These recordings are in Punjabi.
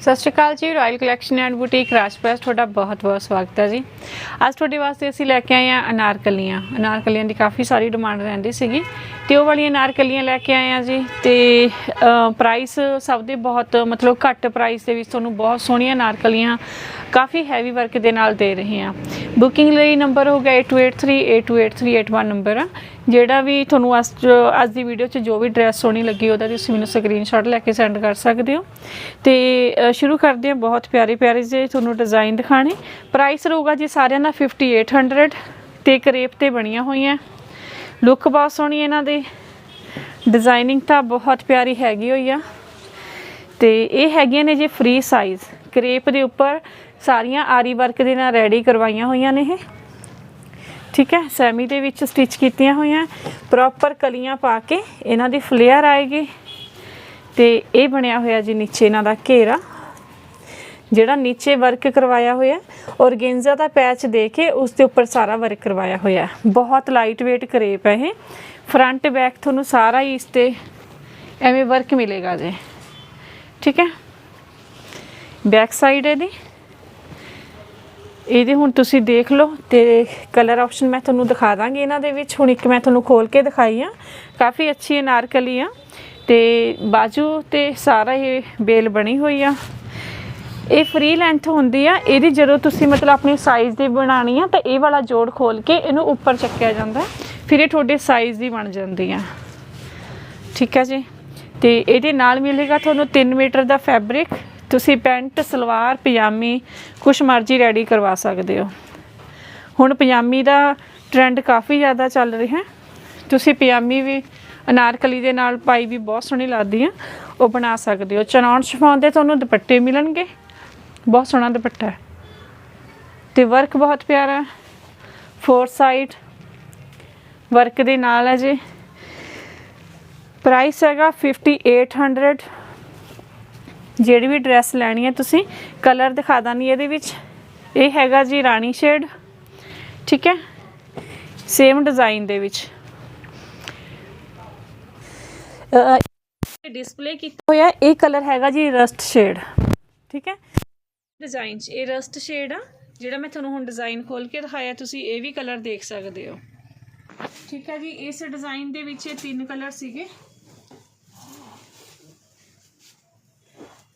ਸਤਿ ਸ਼੍ਰੀ ਅਕਾਲ ਜੀ ਰਾਇਲ ਕਲੈਕਸ਼ਨ ਐਂਡ ਬੁਟੀਕ ਰਾਜਪ੍ਰੈਸ ਤੁਹਾਡਾ ਬਹੁਤ-ਬਹੁਤ ਸਵਾਗਤ ਹੈ ਜੀ। ਅੱਜ ਤੁਹਾਡੇ ਵਾਸਤੇ ਅਸੀਂ ਲੈ ਕੇ ਆਏ ਹਾਂ ਅਨਾਰਕਲੀਆਂ। ਅਨਾਰਕਲੀਆਂ ਦੀ ਕਾਫੀ ਸਾਰੀ ਡਿਮਾਂਡ ਰਹਿੰਦੀ ਸੀਗੀ। ਤੇ ਉਹ ਵਾਲੀਆਂ ਨਾਰਕਲੀਆਂ ਲੈ ਕੇ ਆਏ ਹਾਂ ਜੀ ਤੇ ਪ੍ਰਾਈਸ ਸਭ ਦੇ ਬਹੁਤ, ਮਤਲਬ ਘੱਟ ਪ੍ਰਾਈਸ ਦੇ ਵਿੱਚ ਤੁਹਾਨੂੰ ਬਹੁਤ ਸੋਹਣੀਆਂ ਨਾਰਕਲੀਆਂ ਕਾਫੀ ਹੈਵੀ ਵਰਕ ਦੇ ਨਾਲ ਦੇ ਰਹੇ ਹਾਂ ਬੁਕਿੰਗ ਲਈ ਨੰਬਰ ਹੋ ਗਿਆ 8283828381 ਨੰਬਰ ਆ। ਜਿਹੜਾ ਵੀ ਤੁਹਾਨੂੰ ਅੱਜ ਅੱਜ ਦੀ ਵੀਡੀਓ 'ਚ ਜੋ ਵੀ ਡਰੈਸ ਸੋਹਣੀ ਲੱਗੀ, ਉਹਦਾ ਤੁਸੀਂ ਮੈਨੂੰ ਸਕਰੀਨਸ਼ਾਟ ਲੈ ਕੇ ਸੈਂਡ ਕਰ ਸਕਦੇ ਹੋ। ਤੇ ਸ਼ੁਰੂ ਕਰਦੇ ਹਾਂ ਬਹੁਤ ਪਿਆਰੇ ਪਿਆਰੇ ਜੇ ਤੁਹਾਨੂੰ ਡਿਜ਼ਾਈਨ ਦਿਖਾਣੇ ਪ੍ਰਾਈਸ ਰਹੂਗਾ ਜੀ ਸਾਰਿਆਂ ਦਾ 5800 ਤੇ ਕਰੇਪ ਤੇ ਬਣੀਆਂ ਹੋਈਆਂ। ਲੁੱਕ ਬਹੁਤ ਸੋਹਣੀ ਇਹਨਾਂ ਦੀ। ਡਿਜ਼ਾਈਨਿੰਗ ਤਾਂ ਬਹੁਤ ਪਿਆਰੀ ਹੈਗੀ ਹੋਈ ਆ। ਤੇ ਇਹ ਹੈਗੀਆਂ ਨੇ ਜੀ ਫ੍ਰੀ ਸਾਈਜ਼ ਕਰੇਪ ਦੇ ਉੱਪਰ ਸਾਰੀਆਂ ਆਰੀ ਵਰਕ ਦੇ ਨਾਲ ਰੈਡੀ ਕਰਵਾਈਆਂ ਹੋਈਆਂ ਨੇ ਇਹ। ਠੀਕ ਹੈ, ਸੈਮੀ ਦੇ ਵਿੱਚ ਸਟਿਚ ਕੀਤੀਆਂ ਹੋਈਆਂ। ਪ੍ਰੋਪਰ ਕਲੀਆਂ ਪਾ ਕੇ ਇਹਨਾਂ ਦੀ ਫਲੇਅਰ ਆਏਗੀ। ਤੇ ਇਹ ਬਣਿਆ ਹੋਇਆ ਜੀ ਨੀਚੇ ਇਹਨਾਂ ਦਾ ਘੇਰਾ। ਜਿਹੜਾ ਨੀਚੇ ਵਰਕ ਕਰਵਾਇਆ ਹੋਇਆ ਔਰਗੇਂਜ਼ਾ ਦਾ ਪੈਚ ਦੇ ਕੇ ਉਸ ਦੇ ਉੱਪਰ ਸਾਰਾ ਵਰਕ ਕਰਵਾਇਆ ਹੋਇਆ ਬਹੁਤ ਲਾਈਟ weight ਕਰੇਪ ਹੈ ਇਹ। ਫਰੰਟ ਬੈਕ ਤੁਹਾਨੂੰ ਸਾਰਾ ਹੀ ਇਸ ਤੇ ਐਵੇਂ ਵਰਕ ਮਿਲੇਗਾ ਜੇ। ਠੀਕ ਹੈ? ਬੈਕ ਸਾਈਡ ਇਹਦੀ। ਇਹਦੇ ਹੁਣ ਤੁਸੀਂ ਦੇਖ ਲਓ ਤੇ ਕਲਰ ਆਪਸ਼ਨ ਮੈਂ ਤੁਹਾਨੂੰ ਦਿਖਾ ਦਾਂਗੀ ਇਹਨਾਂ ਦੇ ਵਿੱਚ। ਹੁਣ ਇੱਕ ਮੈਂ ਤੁਹਾਨੂੰ ਖੋਲ ਕੇ ਦਿਖਾਈ ਆ ਕਾਫੀ ਅੱਛੀ ਅਨਾਰਕਲੀ ਆ। ਤੇ ਬਾਜੂ ਤੇ ਸਾਰਾ ਇਹ ਬੇਲ ਬਣੀ ਹੋਈ ਆ। ਇਹ ਫ੍ਰੀ ਲੈਂਥ ਹੁੰਦੀ ਆ, ਇਹਦੀ ਜਦੋਂ ਤੁਸੀਂ ਮਤਲਬ ਆਪਣੀ ਸਾਈਜ਼ ਦੀ ਬਣਾਣੀ ਆ, ਤਾਂ ਇਹ ਵਾਲਾ ਜੋੜ ਖੋਲ ਕੇ ਇਹਨੂੰ ਉੱਪਰ ਚੱਕਿਆ ਜਾਂਦਾ ਫਿਰ ਇਹ ਤੁਹਾਡੇ ਸਾਈਜ਼ ਦੀ ਬਣ ਜਾਂਦੀ ਆ। ਠੀਕ ਹੈ ਜੀ? ਤੇ ਇਹਦੇ ਨਾਲ ਮਿਲੇਗਾ ਤੁਹਾਨੂੰ 3 ਮੀਟਰ ਦਾ ਫੈਬਰਿਕ ਤੁਸੀਂ ਪੈਂਟ, ਸਲਵਾਰ, ਪਜਾਮੀ, ਕੁਛ ਮਰਜ਼ੀ ਰੈਡੀ ਕਰਵਾ ਸਕਦੇ ਹੋ। ਹੁਣ ਪਜਾਮੀ ਦਾ ਟ੍ਰੈਂਡ ਕਾਫੀ ਜ਼ਿਆਦਾ ਚੱਲ ਰਿਹਾ ਤੁਸੀਂ ਪਜਾਮੀ ਵੀ ਅਨਾਰਕਲੀ ਦੇ ਨਾਲ ਪਾਈ ਵੀ ਬਹੁਤ ਸੋਹਣੀ ਲੱਗਦੀ ਆ, ਉਹ ਬਣਾ ਸਕਦੇ ਹੋ। ਚਨੌਨ ਸ਼ਿਫੋਨ ਦੇ ਤੁਹਾਨੂੰ ਦੁਪੱਟੇ ਮਿਲਣਗੇ। ਬਹੁਤ ਸੋਹਣਾ ਦੁਪੱਟਾ ਹੈ। ਤੇ ਵਰਕ ਬਹੁਤ ਪਿਆਰਾ ਹੈ। ਫੋਰ ਸਾਈਡ ਵਰਕ ਦੇ ਨਾਲ ਹੈ ਜੀ। ਪ੍ਰਾਈਸ ਹੈਗਾ 5800 ਜਿਹੜੀ ਵੀ ਡਰੈਸ ਲੈਣੀ ਹੈ ਤੁਸੀਂ ਕਲਰ ਦਿਖਾ ਦਾਂਗੀ ਇਹਦੇ ਵਿੱਚ। ਇਹ ਹੈਗਾ ਜੀ ਰਾਣੀ ਸ਼ੇਡ ਠੀਕ ਹੈ? ਸੇਮ ਡਿਜ਼ਾਈਨ ਦੇ ਵਿੱਚ। ਡਿਸਪਲੇ ਕੀਤਾ ਹੋਇਆ, ਇਹ ਕਲਰ ਹੈਗਾ ਜੀ ਰਸਟ ਸ਼ੇਡ ਠੀਕ ਹੈ? ਡਿਜ਼ਾਈਨ 'ਚ। ਇਹ ਰਸਟ ਸ਼ੇਡ ਆ, ਜਿਹੜਾ ਮੈਂ ਤੁਹਾਨੂੰ ਹੁਣ ਡਿਜ਼ਾਈਨ ਖੋਲ ਕੇ ਦਿਖਾਇਆ, ਤੁਸੀਂ ਇਹ ਵੀ ਕਲਰ ਦੇਖ ਸਕਦੇ ਹੋ। ਠੀਕ ਹੈ ਜੀ, ਇਸ ਡਿਜ਼ਾਈਨ ਦੇ ਵਿੱਚ ਇਹ ਤਿੰਨ ਕਲਰ ਸੀਗੇ।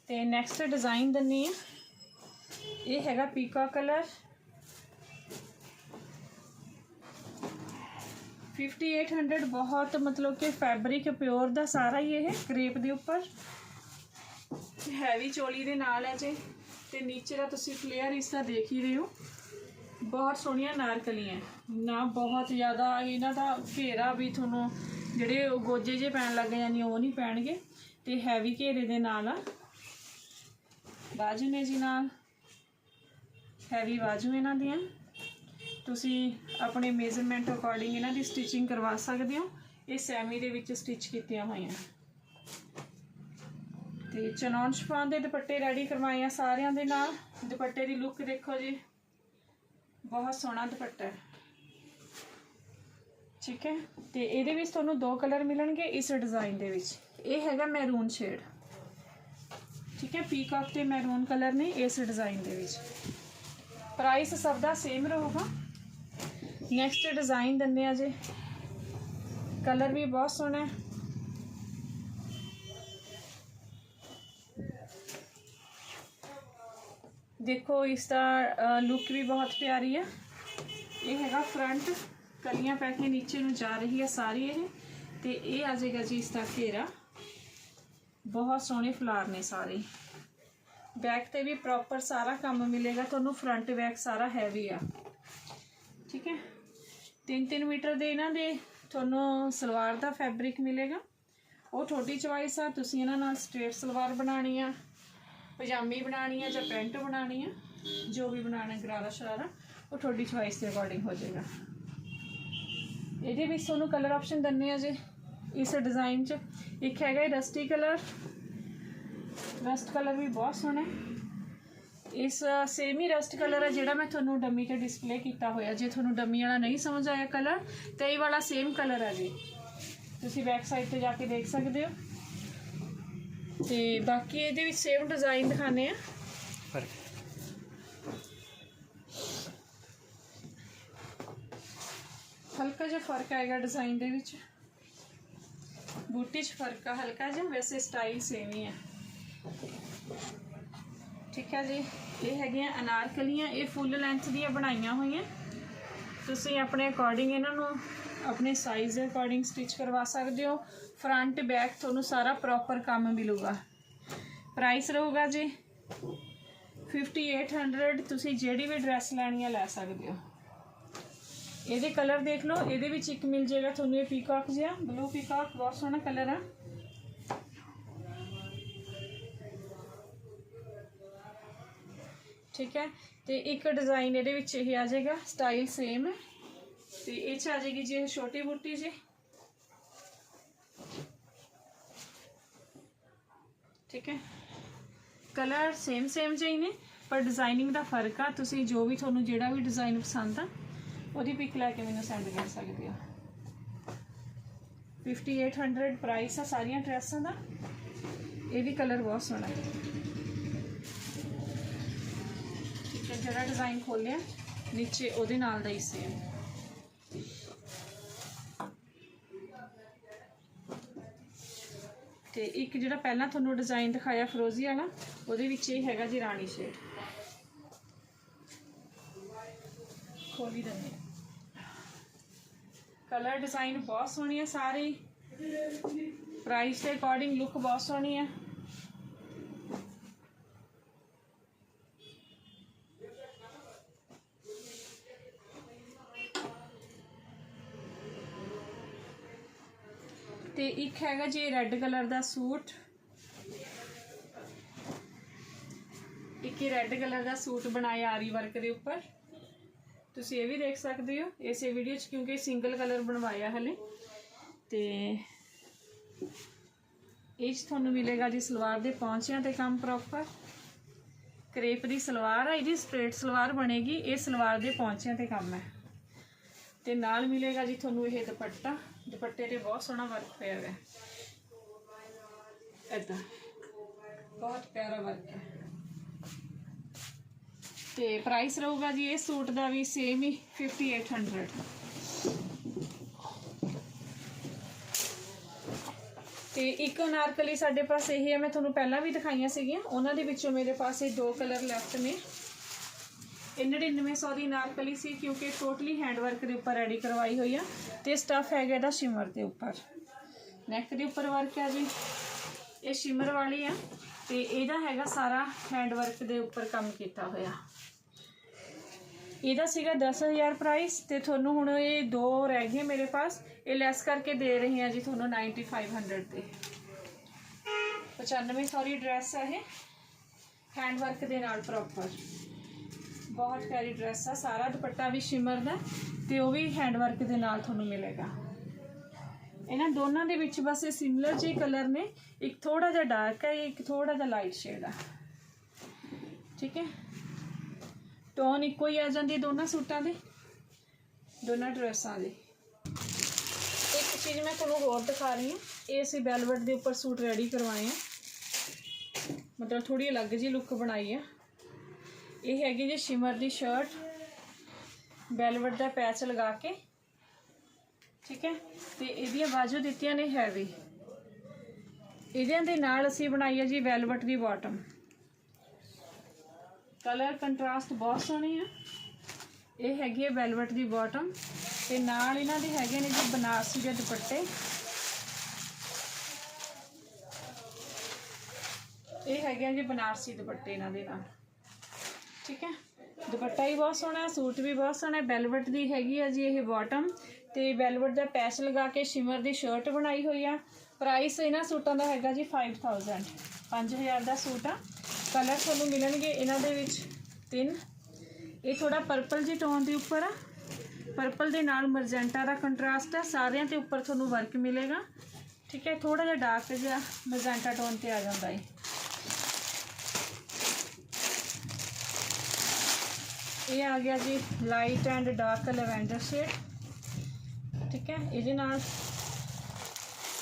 ਤੇ ਨੈਕਸਟ ਡਿਜ਼ਾਈਨ ਦੰਨੀ ਹੈ ਇਹ ਹੈਗਾ ਪੀਕਾ ਕਲਰ 5800 ਬਹੁਤ ਮਤਲਬ ਕਿ ਫੈਬਰਿਕ ਪਿਓਰ ਦਾ ਸਾਰਾ ਹੀ ਇਹ ਕ੍ਰੇਪ ਦੇ ਉੱਪਰ। ਹੈਵੀ ਚੋਲੀ ਦੇ ਨਾਲ ਹੈ ਜੀ। ਤੇ ਨੀਚੇ ਦਾ ਤੁਸੀਂ ਫਲੇਅਰ ਇਸ ਦਾ ਦੇਖ ਹੀ ਰਹੇ ਹੋ। ਬਹੁਤ ਸੋਹਣੀਆਂ ਨਾਰਕਲੀਆਂ ਨਾ ਬਹੁਤ ਜ਼ਿਆਦਾ ਇਹਨਾਂ ਦਾ ਘੇਰਾ ਵੀ ਤੁਹਾਨੂੰ ਜਿਹੜੇ ਗੋਜੇ ਜੇ ਪੈਣ ਲੱਗ ਜਾਂਦੇ ਉਹ ਨਹੀਂ ਪੈਣਗੇ। ਤੇ ਹੈਵੀ ਘੇਰੇ ਦੇ ਨਾਲ ਆ। ਬਾਜੂ ਨੇ ਜੀ ਨਾਲ। ਹੈਵੀ ਬਾਜੂ ਇਹਨਾਂ ਦੀਆਂ। ਤੁਸੀਂ ਆਪਣੇ ਮੇਜ਼ਰਮੈਂਟ ਅਕੋਰਡਿੰਗ ਇਹਨਾਂ ਦੀ ਸਟਿਚਿੰਗ ਕਰਵਾ ਸਕਦੇ ਹੋ। ਇਹ ਸੈਮੀ ਦੇ ਵਿੱਚ ਸਟਿਚ ਕੀਤੀਆਂ ਹੋਈਆਂ। ਤੇ ਚਨੌਨ ਸ਼ਫਾਨ ਦੇ ਦੁਪੱਟੇ ਰੈਡੀ ਕਰਵਾਏ ਆ ਸਾਰਿਆਂ ਦੇ ਨਾਲ। ਦੁਪੱਟੇ ਦੀ ਲੁੱਕ ਦੇਖੋ ਜੀ। ਬਹੁਤ ਸੋਹਣਾ ਦੁਪੱਟਾ ਹੈ। ਠੀਕ ਹੈ? ਤੇ ਇਹਦੇ ਵਿੱਚ ਤੁਹਾਨੂੰ ਦੋ ਕਲਰ ਮਿਲਣਗੇ ਇਸ ਡਿਜ਼ਾਈਨ ਦੇ ਵਿੱਚ। ਇਹ ਹੈਗਾ ਮੈਰੂਨ ਸ਼ੇਡ ਠੀਕ ਹੈ? ਪੀਕਾਕ ਤੇ ਮੈਰੂਨ ਕਲਰ ਨੇ ਇਸ ਡਿਜ਼ਾਈਨ ਦੇ ਵਿੱਚ। ਪ੍ਰਾਈਸ ਸਭ ਦਾ ਸੇਮ ਰਹੂਗਾ। ਨੈਕਸਟ ਡਿਜ਼ਾਈਨ ਦਿੰਦੇ ਆ ਜੇ। ਕਲਰ ਵੀ ਬਹੁਤ ਸੋਹਣਾ ਹੈ। ਦੇਖੋ, ਇਸ ਦਾ ਲੁੱਕ ਵੀ ਬਹੁਤ ਪਿਆਰੀ ਹੈ। ਇਹ ਹੈਗਾ ਫਰੰਟ ਕਲੀਆਂ ਪੈ ਕੇ ਨੀਚੇ ਨੂੰ ਜਾ ਰਹੀ ਹੈ ਸਾਰੀ ਇਹ। ਤੇ ਇਹ ਆ ਜਾਏਗਾ ਜੀ ਇਸ ਦਾ ਘੇਰਾ। ਬਹੁਤ ਸੋਹਣੇ ਫਲਾਰ ਨੇ ਸਾਰੇ। ਬੈਕ ਤੇ ਵੀ ਪ੍ਰੋਪਰ ਸਾਰਾ ਕੰਮ ਮਿਲੇਗਾ। ਤੁਹਾਨੂੰ ਫਰੰਟ ਬੈਕ ਸਾਰਾ ਹੈਵੀ ਆ। ਠੀਕ ਹੈ? 3-3 ਮੀਟਰ ਦੇ ਇਹਨਾਂ ਦੇ ਤੁਹਾਨੂੰ ਸਲਵਾਰ ਦਾ ਫੈਬਰਿਕ ਮਿਲੇਗਾ। ਉਹ ਤੁਹਾਡੀ ਚੁਆਇਸ ਆ। ਤੁਸੀਂ ਇਹਨਾਂ ਨਾਲ ਸਟ੍ਰੇਟ ਸਲਵਾਰ ਬਣਾਣੀ ਆ। ਪਜਾਮੀ ਬਣਾਣੀ ਹੈ ਜਾਂ ਪੈਂਟ ਬਣਾਣੀ ਆ, ਜੋ ਵੀ ਬਣਾਣਾ ਗਰਾਰਾ ਸ਼ਰਾਰਾ, ਉਹ ਤੁਹਾਡੀ ਚੁਆਇਸ ਦੇ ਅਕੋਰਡਿੰਗ ਹੋ ਜਾਏਗਾ। ਇਹਦੇ ਵਿੱਚ ਤੁਹਾਨੂੰ ਕਲਰ ਆਪਸ਼ਨ ਦੰਨੇ ਆ ਜੀ, ਇਸ ਡਿਜ਼ਾਈਨ 'ਚ। ਇੱਕ ਹੈਗਾ ਰਸਟੀ ਕਲਰ ਰਸਟ ਕਲਰ ਵੀ ਬਹੁਤ ਸੋਹਣਾ। ਇਸ ਸੇਮ ਹੀ ਰਸਟ ਕਲਰ ਹੈ ਜਿਹੜਾ ਮੈਂ ਤੁਹਾਨੂੰ ਡਮੀ ਤੇ ਡਿਸਪਲੇ ਕੀਤਾ ਹੋਇਆ। ਜੇ ਤੁਹਾਨੂੰ ਡਮੀ ਵਾਲਾ ਨਹੀਂ ਸਮਝ ਆਇਆ ਕਲਰ ਤੇ ਇਹ ਵਾਲਾ ਸੇਮ ਕਲਰ ਹੈ ਜੀ। ਤੁਸੀਂ ਬੈਕ ਸਾਈਡ ਤੇ ਜਾ ਕੇ ਦੇਖ ਸਕਦੇ ਹੋ। ਤੇ ਬਾਕੀ ਇਹਦੇ ਵਿੱਚ ਸੇਮ ਡਿਜ਼ਾਈਨ ਦਿਖਾਣੇ ਆ ਹਲਕਾ ਜਿਹਾ ਫ਼ਰਕ ਆਏਗਾ ਡਿਜ਼ਾਈਨ ਦੇ ਵਿੱਚ। ਬੂਟੀ 'ਚ ਫ਼ਰਕ ਆ ਹਲਕਾ ਜਿਹਾ ਵੈਸੇ ਸਟਾਈਲ ਸੇਮ ਹੀ ਹੈ ਠੀਕ ਹੈ ਜੀ ਇਹ ਹੈਗੀਆਂ ਅਨਾਰਕਲੀਆਂ ਇਹ ਫੁੱਲ ਲੈਂਥ ਦੀਆਂ ਬਣਾਈਆਂ ਹੋਈਆਂ। ਤੁਸੀਂ ਆਪਣੇ ਅਕੋਰਡਿੰਗ ਇਹਨਾਂ ਨੂੰ ਆਪਣੇ ਸਾਈਜ਼ ਦੇ ਅਕੋਰਡਿੰਗ ਸਟਿਚ ਕਰਵਾ ਸਕਦੇ ਹੋ। ਫਰੰਟ ਬੈਕ ਤੁਹਾਨੂੰ ਸਾਰਾ ਪ੍ਰੋਪਰ ਕੰਮ ਮਿਲੂਗਾ। ਪ੍ਰਾਈਸ ਰਹੂਗਾ ਜੀ 5800 ਤੁਸੀਂ ਜਿਹੜੀ ਵੀ ਡਰੈਸ ਲੈਣੀ ਹੈ ਲੈ ਸਕਦੇ ਹੋ। ਇਹਦੇ ਕਲਰ ਦੇਖ ਲਓ। ਇਹਦੇ ਵਿੱਚ ਇੱਕ ਮਿਲ ਜਾਏਗਾ ਤੁਹਾਨੂੰ ਇਹ ਪੀਕਾਕ ਜਿਹਾ। ਬਲੂ ਪੀਕਾਕ ਬਹੁਤ ਸੋਹਣਾ ਕਲਰ ਆ। ਠੀਕ ਹੈ। ਤੇ ਇੱਕ ਡਿਜ਼ਾਈਨ ਇਹਦੇ ਵਿੱਚ ਇਹ ਆ ਜਾਏਗਾ। ਸਟਾਈਲ ਸੇਮ ਹੈ ਤੇ ਇਹ ਚ ਆ ਜਾਏਗੀ ਜੀ ਛੋਟੀ ਬੂਟੀ ਜੀ। ਠੀਕ ਹੈ। ਕਲਰ ਸੇਮ ਸੇਮ ਜਿਹੇ ਨੇ, ਪਰ ਡਿਜ਼ਾਈਨਿੰਗ ਦਾ ਫ਼ਰਕ ਆ। ਤੁਸੀਂ ਜੋ ਵੀ ਤੁਹਾਨੂੰ ਜਿਹੜਾ ਵੀ ਡਿਜ਼ਾਈਨ ਪਸੰਦ ਆ, ਉਹਦੀ ਪਿਕ ਲੈ ਕੇ ਮੈਨੂੰ ਸੈਂਡ ਕਰ ਸਕਦੇ ਹੋ। 5800 ਪ੍ਰਾਈਸ ਆ ਸਾਰੀਆਂ ਡਰੈਸਾਂ ਦਾ। ਇਹ ਵੀ ਕਲਰ ਬਹੁਤ ਸੋਹਣਾ ਹੈ। ਠੀਕ ਹੈ, ਜਿਹੜਾ ਡਿਜ਼ਾਈਨ ਖੋਲਿਆ, ਨੀਚੇ ਉਹਦੇ ਨਾਲ ਦਾ ਹੀ ਸੇਮ ਤੇ ਇੱਕ ਜਿਹੜਾ ਪਹਿਲਾਂ ਤੁਹਾਨੂੰ ਡਿਜ਼ਾਈਨ ਦਿਖਾਇਆ ਫਰੋਜ਼ੀ ਵਾਲਾ, ਉਹਦੇ ਵਿੱਚ ਇਹ ਹੈਗਾ ਜੀ ਰਾਣੀ ਸ਼ੇਡ ਖੋਲੀ ਦਿੰਦੇ ਕਲਰ ਡਿਜ਼ਾਈਨ ਬਹੁਤ ਸੋਹਣੀ ਹੈ ਸਾਰੇ। ਪ੍ਰਾਈਸ ਦੇ ਅਕੋਰਡਿੰਗ ਲੁੱਕ ਬਹੁਤ ਸੋਹਣੀ ਹੈ ਤੇ ਇੱਕ ਹੈਗਾ ਜੀ ਰੈੱਡ ਕਲਰ ਦਾ ਸੂਟ। ਇੱਕ ਹੀ ਰੈੱਡ ਕਲਰ ਦਾ ਸੂਟ ਬਣਾਇਆ ਆਰੀ ਵਰਕ ਦੇ ਉੱਪਰ। ਤੁਸੀਂ ਇਹ ਵੀ ਦੇਖ ਸਕਦੇ ਹੋ, ਇਸੇ ਵੀਡੀਓ 'ਚ ਕਿਉਂਕਿ ਸਿੰਗਲ ਕਲਰ ਬਣਵਾਇਆ ਹਲੇ। ਤੇ ਇਹ 'ਚ ਤੁਹਾਨੂੰ ਮਿਲੇਗਾ ਜੀ ਸਲਵਾਰ ਦੇ ਪੌਂਚਿਆਂ ਤੇ ਕੰਮ ਪ੍ਰੋਪਰ ਕਰੇਪ ਦੀ ਸਲਵਾਰ ਹੈ ਇਹਦੀ ਸਟ੍ਰੇਟ ਸਲਵਾਰ ਬਣੇਗੀ, ਇਹ ਸਲਵਾਰ ਦੇ ਪੌਂਚਿਆਂ ਤੇ ਕੰਮ ਹੈ। ਤੇ ਨਾਲ ਮਿਲੇਗਾ ਜੀ ਤੁਹਾਨੂੰ ਇਹ ਦੁਪੱਟਾ। ਦੁਪੱਟੇ ਤੇ ਬਹੁਤ ਸੋਹਣਾ ਵਰਕ ਹੋਇਆ ਹੈ ਏਦਾਂ। ਬਹੁਤ ਪਿਆਰਾ ਵਰਕ ਹੈ। ਤੇ ਪ੍ਰਾਈਸ ਰਹੂਗਾ ਜੀ ਇਹ ਸੂਟ ਦਾ ਵੀ ਸੇਮ ਹੀ 5800 ਤੇ ਇੱਕ ਅਨਾਰਕਲੀ ਸਾਡੇ ਪਾਸ ਇਹ ਹੈ, ਮੈਂ ਤੁਹਾਨੂੰ ਪਹਿਲਾਂ ਵੀ ਦਿਖਾਈਆਂ ਸੀਗੀਆਂ। ਉਹਨਾਂ ਦੇ ਵਿੱਚੋਂ ਮੇਰੇ ਪਾਸ ਇਹ ਦੋ ਕਲਰ ਲੈਫਟ ਨੇ। ਇਹ 9900 ਦੀ ਅਨਾਰਕਲੀ ਸੀ ਕਿਉਂਕਿ ਟੋਟਲੀ ਹੈਂਡਵਰਕ ਦੇ ਉੱਪਰ ਰੈਡੀ ਕਰਵਾਈ ਹੋਈ ਆ ਤੇ ਸਟਫ ਹੈਗਾ ਇਹਦਾ ਸ਼ਿਮਰ ਦੇ ਉੱਪਰ। ਨੈਕ ਦੇ ਉੱਪਰ ਵਰਕ ਆ ਜੀ। ਇਹ ਸ਼ਿਮਰ ਵਾਲੀ ਆ ਤੇ ਇਹਦਾ ਹੈਗਾ ਸਾਰਾ ਹੈਂਡਵਰਕ ਦੇ ਉੱਪਰ ਕੰਮ ਕੀਤਾ ਹੋਇਆ। ਇਹਦਾ ਸੀਗਾ 10000 ਪ੍ਰਾਈਸ ਤੇ ਤੁਹਾਨੂੰ ਹੁਣ ਇਹ ਦੋ ਰਹਿ ਗਏ ਮੇਰੇ ਪਾਸ। ਇਹ ਲੈਸ ਕਰਕੇ ਦੇ ਰਹੀ ਹਾਂ ਜੀ ਤੁਹਾਨੂੰ 9500 ਤੇ। 95 ਸੌਰੀ ਡਰੈਸ ਹੈ ਇਹ। ਹੈਂਡਵਰਕ ਦੇ ਨਾਲ ਪ੍ਰੋਪਰ ਬਹੁਤ ਪਿਆਰੀ ਡਰੈਸ ਆ, ਸਾਰਾ ਦੁਪੱਟਾ ਵੀ ਸ਼ਿਮਰ ਦਾ, ਤੇ ਉਹ ਵੀ ਹੈਂਡ ਵਰਕ ਦੇ ਨਾਲ ਤੁਹਾਨੂੰ ਮਿਲੇਗਾ। ਇਹਨਾਂ ਦੋਨਾਂ ਦੇ ਵਿੱਚ ਬਸ ਇਹ ਸਿਮਿਲਰ ਜਿਹੇ ਕਲਰ ਨੇ, ਇੱਕ ਥੋੜਾ ਜਿਹਾ ਡਾਰਕ ਹੈ ਇੱਕ ਥੋੜਾ ਜਿਹਾ ਲਾਈਟ ਸ਼ੇਡ ਆ। ਠੀਕ ਹੈ? ਟੋਨ ਇੱਕੋ ਹੀ ਆ ਜਾਂਦੀ ਦੋਨਾਂ ਸੂਟਾਂ ਦੇ, ਦੋਨਾਂ ਡਰੈਸਾਂ ਦੇ। ਇੱਕ ਚੀਜ਼ ਮੈਂ ਤੁਹਾਨੂੰ ਹੋਰ ਦਿਖਾ ਰਹੀ ਹਾਂ, ਇਹ ਅਸੀਂ ਵੈਲਵਟ ਦੇ ਉੱਪਰ ਸੂਟ ਰੈਡੀ ਕਰਵਾਏ ਆ। ਮਤਲਬ ਥੋੜੀ ਅਲੱਗ ਜਿਹੀ ਲੁੱਕ ਬਣਾਈ ਆ। ਇਹ ਹੈਗੀ ਜੀ ਸ਼ਿਮਰ ਦੀ ਸ਼ਰਟ ਵੈਲਵਟ ਦਾ ਪੈਚ ਲਗਾ ਕੇ। ਠੀਕ ਹੈ? ਤੇ ਇਹਦੀਆਂ ਬਾਜੂ ਦਿੱਤੀਆਂ ਨੇ ਹੈਵੀ ਇਹਦਿਆਂ ਦੇ ਨਾਲ ਅਸੀਂ ਬਣਾਈ ਹੈ ਜੀ ਵੈਲਵਟ ਦੀ ਬਾਟਮ ਕਲਰ ਕੰਟਰਾਸਟ ਬਹੁਤ ਸੋਹਣੇ ਆ। ਇਹ ਹੈਗੀ ਹੈ ਵੈਲਵਟ ਦੀ ਬਾਟਮ ਤੇ ਨਾਲ ਇਹਨਾਂ ਦੇ ਹੈਗੇ ਨੇ ਜੀ ਬਨਾਰਸੀ ਦੇ ਦੁਪੱਟੇ। ਇਹ ਹੈਗੇ ਆ ਜੀ ਬਨਾਰਸੀ ਦੁਪੱਟੇ ਇਹਨਾਂ ਦੇ ਨਾਲ। ਠੀਕ ਹੈ? ਦੁਪੱਟਾ ਵੀ ਬਹੁਤ ਸੋਹਣਾ, ਸੂਟ ਵੀ ਬਹੁਤ ਸੋਹਣਾ ਹੈ ਵੈਲਵਟ ਦੀ ਹੈਗੀ ਆ ਜੀ ਇਹ ਬਾਟਮ ਤੇ ਵੈਲਵਟ ਦਾ ਪੈਚ ਲਗਾ ਕੇ ਸ਼ਿਮਰ ਦੀ ਸ਼ਰਟ ਬਣਾਈ ਹੋਈ ਆ। ਪ੍ਰਾਈਸ ਇਹਨਾਂ ਸੂਟਾਂ ਦਾ ਹੈਗਾ ਜੀ 5000 5000 ਦਾ ਸੂਟ ਆ। ਕਲਰ ਤੁਹਾਨੂੰ ਮਿਲਣਗੇ ਇਹਨਾਂ ਦੇ ਵਿੱਚ ਤਿੰਨ। ਇਹ ਥੋੜਾ ਪਰਪਲ ਜੀ ਟੋਨ ਦੇ ਉੱਪਰ ਆ। ਪਰਪਲ ਦੇ ਨਾਲ ਮਰਜੈਂਟਾ ਦਾ ਕੰਟਰਾਸਟ ਆ। ਸਾਰਿਆਂ ਤੇ ਉੱਪਰ ਤੁਹਾਨੂੰ ਵਰਕ ਮਿਲੇਗਾ। ਠੀਕ ਹੈ? ਥੋੜਾ ਜਿਹਾ ਡਾਰਕ ਜਿਹਾ ਮਰਜੈਂਟਾ ਟੋਨ ਤੇ ਆ ਜਾਂਦਾ ਹੈ ਇਹ ਆ ਗਿਆ ਜੀ light and dark lavender shade ਠੀਕ ਹੈ? ਇਹਦੇ ਨਾਲ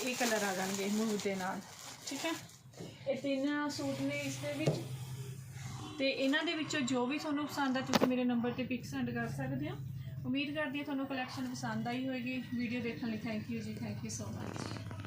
ਇਹ ਕਲਰ ਆ ਜਾਣਗੇ ਮੂਵ ਦੇ ਨਾਲ, ਠੀਕ ਹੈ? ਇਹ ਤਿੰਨ ਸੂਟ ਨੇ ਇਸ ਦੇ ਵਿੱਚ। ਤੇ ਇਹਨਾਂ ਦੇ ਵਿੱਚੋਂ ਜੋ ਵੀ ਤੁਹਾਨੂੰ ਪਸੰਦ ਆ, ਤੁਸੀਂ ਮੇਰੇ ਨੰਬਰ ਤੇ ਪਿਕ ਸੈਂਡ ਕਰ ਸਕਦੇ ਹੋ। ਉਮੀਦ ਕਰਦੀ ਹਾਂ ਤੁਹਾਨੂੰ ਕਲੈਕਸ਼ਨ ਪਸੰਦ ਆਈ ਹੋਵੇਗੀ ਵੀਡੀਓ ਦੇਖਣ ਲਈ ਥੈਂਕ ਯੂ ਜੀ ਥੈਂਕ ਯੂ ਸੋ ਮਚ